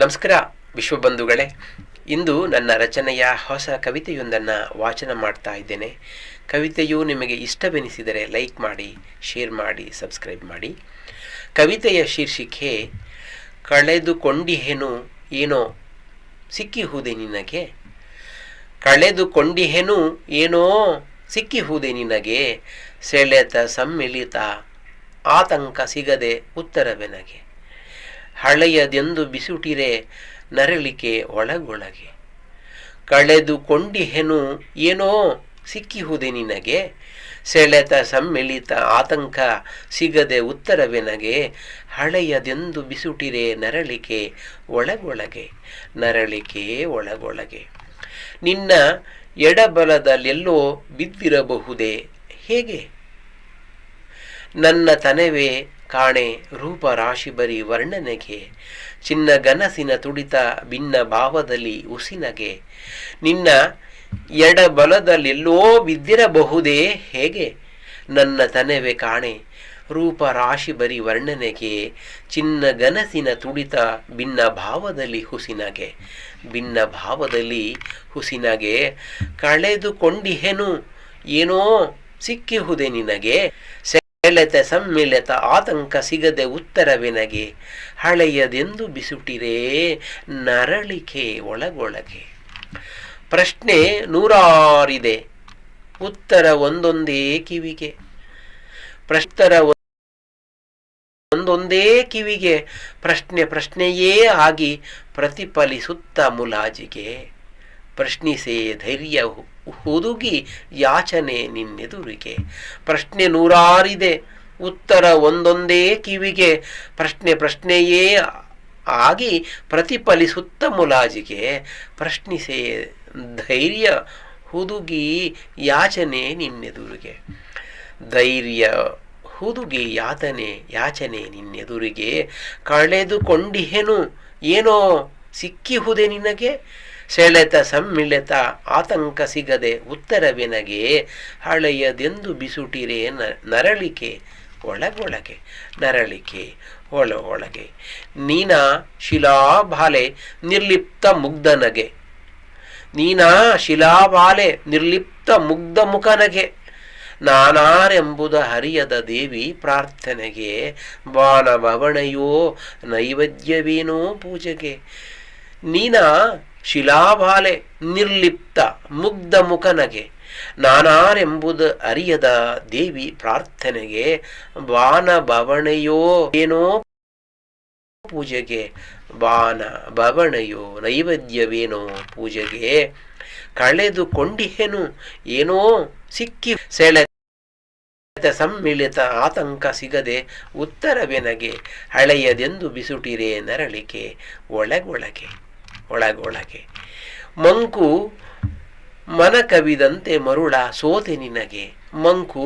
ನಮಸ್ಕಾರ ವಿಶ್ವಬಂಧುಗಳೇ ಇಂದು ನನ್ನ ರಚನೆಯ ಹೊಸ ಕವಿತೆಯೊಂದನ್ನು ವಾಚನ ಮಾಡ್ತಾ ಇದ್ದೇನೆ. ಕವಿತೆಯು ನಿಮಗೆ ಇಷ್ಟವೆನಿಸಿದರೆ ಲೈಕ್ ಮಾಡಿ, ಶೇರ್ ಮಾಡಿ, ಸಬ್ಸ್ಕ್ರೈಬ್ ಮಾಡಿ. ಕವಿತೆಯ ಶೀರ್ಷಿಕೆ, ಕಳೆದುಕೊಂಡಿಹೇನು ಏನೋ ಸಿಕ್ಕಿಹುದೆ ನಿನಗೆ. ಕಳೆದುಕೊಂಡಿಹೇನು ಏನೋ ಸಿಕ್ಕಿಹುದೆ ನಿನಗೆ. ಸೆಳೆತ ಸಮ್ಮಿಳಿತ, ಆತಂಕ ಸಿಗದೆ ಉತ್ತರವೆನಗೆ. ಹಳೆಯದೆಂದು ಬಿಸುಟಿರೆ ನರಳಿಕೆ ಒಳಗೊಳಗೆ. ಕಳೆದುಕೊಂಡಿಹೆನು ಏನೋ ಸಿಕ್ಕಿಹುದೆ ನಿನಗೆ? ಸೆಳೆತ ಸಮ್ಮಿಳಿತ ಆತಂಕ ಸಿಗದೆ ಉತ್ತರವೆನಗೆ? ಹಳೆಯದೆಂದು ಬಿಸುಟಿರೆ ನರಳಿಕೆ ಒಳಗೊಳಗೆ ನರಳಿಕೆ ಒಳಗೊಳಗೆ. ನಿನ್ನ ಎಡಬಲದಲ್ಲೆಲ್ಲೋ ಬಿದ್ದಿರಬಹುದೇ? ಹೇಗೆ? ನನ್ನ ತನವೇ ಕಾಣೆ ರೂಪ ರಾಶಿ ಬರಿ ವರ್ಣನೆಗೆ, ಚಿನ್ನ ಗನಸಿನ ತುಡಿತ ಭಿನ್ನ ಭಾವದಲ್ಲಿ ಉಸಿನಗೆ. ನಿನ್ನ ಎಡಬಲದಲ್ಲೆಲ್ಲೋ ಬಿದ್ದಿರಬಹುದೇ ಹೇಗೆ? ನನ್ನ ತನವೆ ಕಾಣೆ ರೂಪ ರಾಶಿ ಬರಿ ವರ್ಣನೆಗೆ, ಚಿನ್ನ ಗನಸಿನ ತುಡಿತ ಭಿನ್ನ ಭಾವದಲ್ಲಿ ಹುಸಿನಗೆ ಭಿನ್ನ ಭಾವದಲ್ಲಿ ಹುಸಿನಗೆ ಕಳೆದುಕೊಂಡಿಹೆನು, ಏನೋ ಸಿಕ್ಕಿಹುದೆ ನಿನಗೆ. ಸೆಳೆತ ಸಮ್ಮಿಳೆತ ಆತಂಕ ಸಿಗದೆ ಉತ್ತರ ವಿನಗೆ, ಹಳೆಯದೆಂದು ಬಿಸುಟಿರೇ ನರಳಿಕೆ ಒಳಗೊಳಗೆ. ಪ್ರಶ್ನೆ ನೂರಾರಿದೆ, ಉತ್ತರ ಒಂದೊಂದೇ ಕಿವಿಗೆ. ಪ್ರಶ್ತರ ಒಂದೊಂದೇ ಕಿವಿಗೆ, ಪ್ರಶ್ನೆ ಪ್ರಶ್ನೆಯೇ ಆಗಿ ಪ್ರತಿಫಲಿಸುತ್ತ ಮುಲಾಜಿಗೆ. ಪ್ರಶ್ನಿಸೇ ಧೈರ್ಯ ಹುದುಗಿ ಯಾಚನೆ ನಿನ್ನೆದುರಿಗೆ. ಪ್ರಶ್ನೆ ನೂರಾರಿದೆ, ಉತ್ತರ ಒಂದೊಂದೇ ಕಿವಿಗೆ. ಪ್ರಶ್ನೆ ಪ್ರಶ್ನೆಯೇ ಆಗಿ ಪ್ರತಿಫಲಿಸುತ್ತ ಮುಲಾಜಿಗೆ. ಪ್ರಶ್ನಿಸೇ ಧೈರ್ಯ ಹುದುಗಿ ಯಾಚನೆ ನಿನ್ನೆದುರಿಗೆ. ಧೈರ್ಯ ಹುದುಗಿ ಯಾತನೆ ಯಾಚನೆ ನಿನ್ನೆದುರಿಗೆ. ಕಳೆದುಕೊಂಡಿಹೆನು, ಏನೋ ಸಿಕ್ಕಿಹುದೆ ನಿನಗೆ? ಸೆಳೆತ ಸಮ್ಮಿಳೆತ ಆತಂಕ ಸಿಗದೆ ಉತ್ತರವೆನಗೆ ಹಳೆಯದೆಂದು ಬಿಸುಟಿರೆ ನರಳಿಕೆ ಒಳಗೊಳಗೆ, ನರಳಿಕೆ ಒಳ ಒಳಗೆ ನೀನಾ ಶಿಲಾಬಾಲೆ ನಿರ್ಲಿಪ್ತ ಮುಗ್ಧನಗೆ. ನೀನಾ ಶಿಲಾಬಾಲೆ ನಿರ್ಲಿಪ್ತ ಮುಗ್ಧ ಮುಖನಗೆ ನಾನಾರೆಂಬುದ ಹರಿಯದ ದೇವಿ ಪ್ರಾರ್ಥನೆಗೆ ಬಾಣಭವಣೆಯೋ ನೈವೇದ್ಯವೇನೋ ಪೂಜೆಗೆ. ನೀನಾ ಶಿಲಾಬಾಲೆ ನಿರ್ಲಿಪ್ತ ಮುಗ್ಧ ಮುಖನಗೆ. ನಾನಾರೆಂಬುದು ಅರಿಯದ ದೇವಿ ಪ್ರಾರ್ಥನೆಗೆ, ಬಾನ ಬವಣೆಯೋ ಏನೋ ಪೂಜೆಗೆ, ಬಾನ ಬವಣೆಯೋ ನೈವೇದ್ಯವೇನೋ ಪೂಜೆಗೆ ಕಳೆದುಕೊಂಡಿಹೆನು ಏನೋ ಸಿಕ್ಕಿ ಸೆಳೆ ಸಮ್ಮಿಳಿತ ಆತಂಕ ಸಿಗದೆ ಉತ್ತರವೆನಗೆ, ಹಳೆಯದೆಂದು ಬಿಸುಟಿರೆ ನರಳಿಕೆ, ಒಳಗೊಳಗೆ. ಒಳಗೊಳಗೆ ಮಂಕು ಮನ ಕವಿದಂತೆ ಮರುಳ ಸೋತೆ ನಿನಗೆ. ಮಂಕು